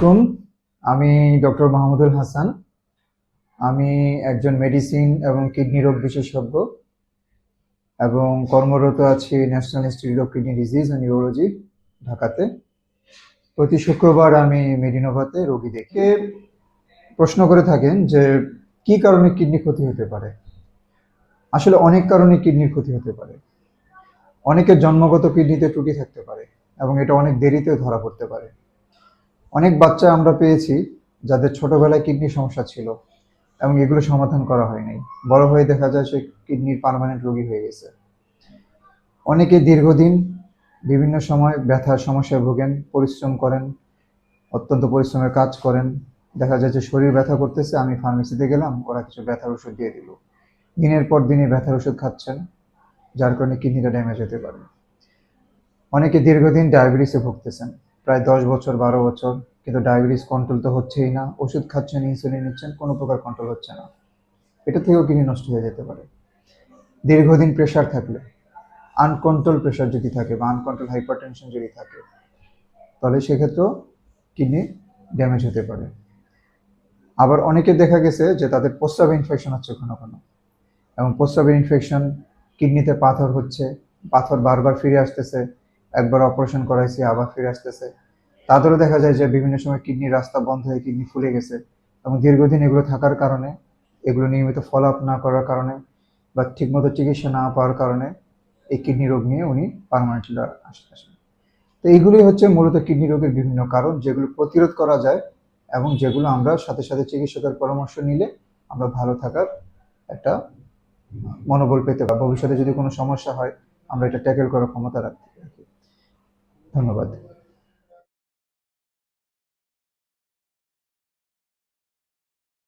আলাইকুম। আমি ডক্টর মাহমুদুল হাসান। আমি একজন মেডিসিন এবং কিডনি রোগ বিশেষজ্ঞ এবং কর্মরত আছি national institute of kidney disease and neurology ঢাকাতে। প্রতি শুক্রবার আমি মেডিনোভাতে রোগী দেখে প্রশ্ন করে থাকেন যে কি কারণে কিডনি ক্ষতি হতে পারে? আসলে অনেক কারণে কিডনির ক্ষতি হতে পারে। অনেকের জন্মগত কিডনিতে ত্রুটি থাকতে পারে এবং এটা অনেক দেরিতেও ধরা পড়তে পারে। অনেক বাচ্চা আমরা পেয়েছি যাদের ছোটবেলায় কিডনি সমস্যা ছিল এবং এগুলো সমাধান করা হয় নাই। বড় হয়ে দেখা যায় সে কিডনির পার্মানেন্ট রোগী হয়ে গেছে। অনেকে দীর্ঘদিন বিভিন্ন সময় ব্যথার সমস্যায় ভোগেন, পরিশ্রম করেন, অত্যন্ত পরিশ্রমের কাজ করেন। দেখা যায় যে শরীর ব্যথা করতেছে, আমি ফার্মেসিতে গেলাম, ওরা কিছু ব্যথার ওষুধ দিয়ে দিল। দিনের পর দিনে ব্যথার ওষুধ খাচ্ছেন, যার কারণে কিডনিটা ড্যামেজ হতে পারে। অনেকে দীর্ঘদিন ডায়াবেটিসে ভুগতেছেন, প্রায় দশ বছর, বারো বছর। কিন্তু ডায়াবেটিস কন্ট্রোল তো হচ্ছেই না, ওষুধ খাচ্ছেন ইনসুলিন নিচ্ছেন, কোনো প্রকার কন্ট্রোল হচ্ছে না। এটা থেকেও কিডনি নষ্ট হয়ে যেতে পারে। দীর্ঘদিন প্রেশার থাকলে আনকন্ট্রোল প্রেশার যদি থাকে বা আনকন্ট্রোল হাইপারটেনশন যদি থাকে, তাহলে সেক্ষেত্রেও কিডনি ড্যামেজ হতে পারে। আবার অনেকে দেখা গেছে যে তাদের প্রস্রাব ইনফেকশন হচ্ছে কোনো কোনো। এবং প্রস্রাবের ইনফেকশন কিডনিতে পাথর হচ্ছে, পাথর বারবার ফিরে আসতেছে, একবার অপারেশন করাইছি, আবার ফিরে আসতেছে। তাদেরও দেখা যায় যে বিভিন্ন সময় কিডনির রাস্তা বন্ধ হয়ে কিডনি ফুলে গেছে এবং দীর্ঘদিন এগুলো থাকার কারণে, এগুলো নিয়মিত ফলো আপ না করার কারণে বা ঠিকমতো চিকিৎসা না পাওয়ার কারণে এই কিডনি রোগ নিয়ে উনি পারমানেন্টলি আসেন। তো এইগুলি হচ্ছে মূলত কিডনি রোগের বিভিন্ন কারণ যেগুলো প্রতিরোধ করা যায় এবং যেগুলো আমরা সাথে সাথে চিকিৎসকের পরামর্শ নিলে আমরা ভালো থাকার একটা মনোবল পেতে পারি। ভবিষ্যতে যদি কোনো সমস্যা হয়, আমরা এটা ট্যাকেল করার ক্ষমতা রাখি ধন্যবাদ।